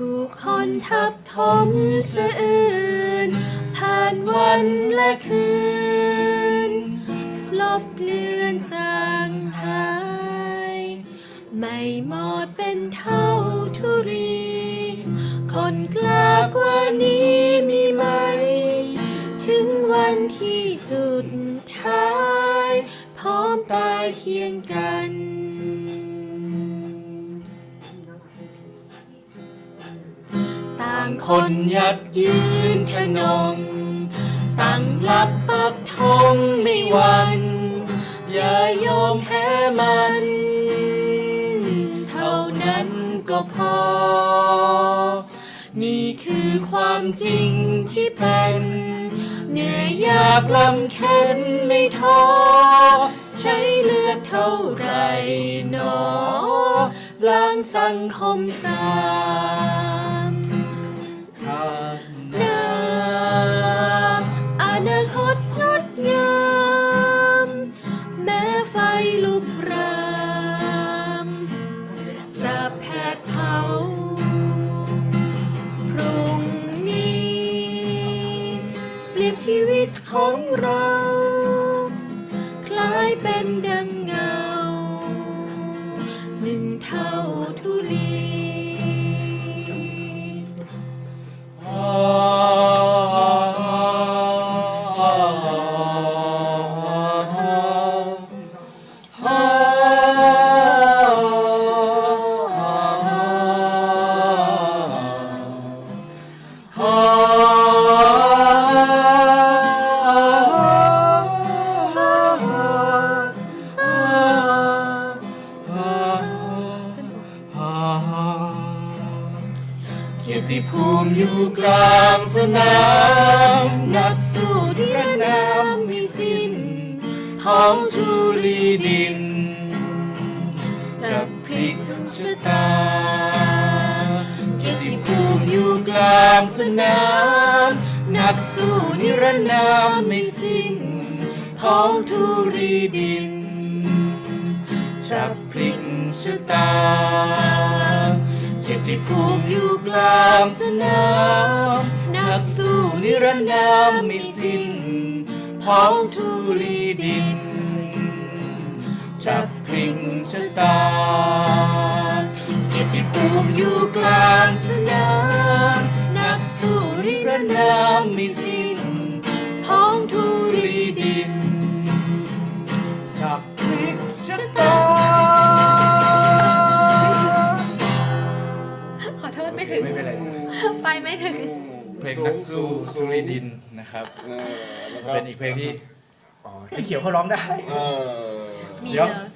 คนทับถมสะอื่น ผ่านวันและคืน ลบเลือนจางหาย ไม่หมดเป็นเท่าทุรี คนกล้ากว่านี้มีไหม ถึงวันที่สุดท้าย พร้อมตายเคียงกันางคนยัดยืนขนง ตั้งหลักปักธงไม่หวัน อย่ายอมแพ้มัน เท่านั้นก็พอ นี่คือความจริงที่เป็นเหนื่อยยากลำเค็นไม่ท้อใช้เลือดเท่าไรหนอล้างสังคมสา นาคตงดงาม แม้ไฟลุกรามจะแผดเผาพรุ่งนี้เปรียบชีวิตของเรา คล้ายเป็นดัง เกียรติภูมิอยู่กลางสนามนักสู้ที่ระนามไม่สิ้นท้องทุลีดิน จะพลิกชะตา เกียรติภูมิอยู่กลางสนามนักสู้นิรนามไม่สิ้นท้องทุรีดินจะพลิกชะตา เกียรติภูมิอยู่กลางสนามนักสู้นิรนามไม่สิ้นเผาทุลีดิน จับพลิงชะตาเกียรติภูมิอยู่กลางสนามนักสู้นิรนามไม่สิ้น ถึง ไม่เป็นไรไปไม่ถึง เพลงนักสู้สุริดินนะครับเออแล้วก็เป็นอีกเพลงที่อ๋อที่เขียวเขาร้องได้ เออ มีเดี๋ยว เนอะ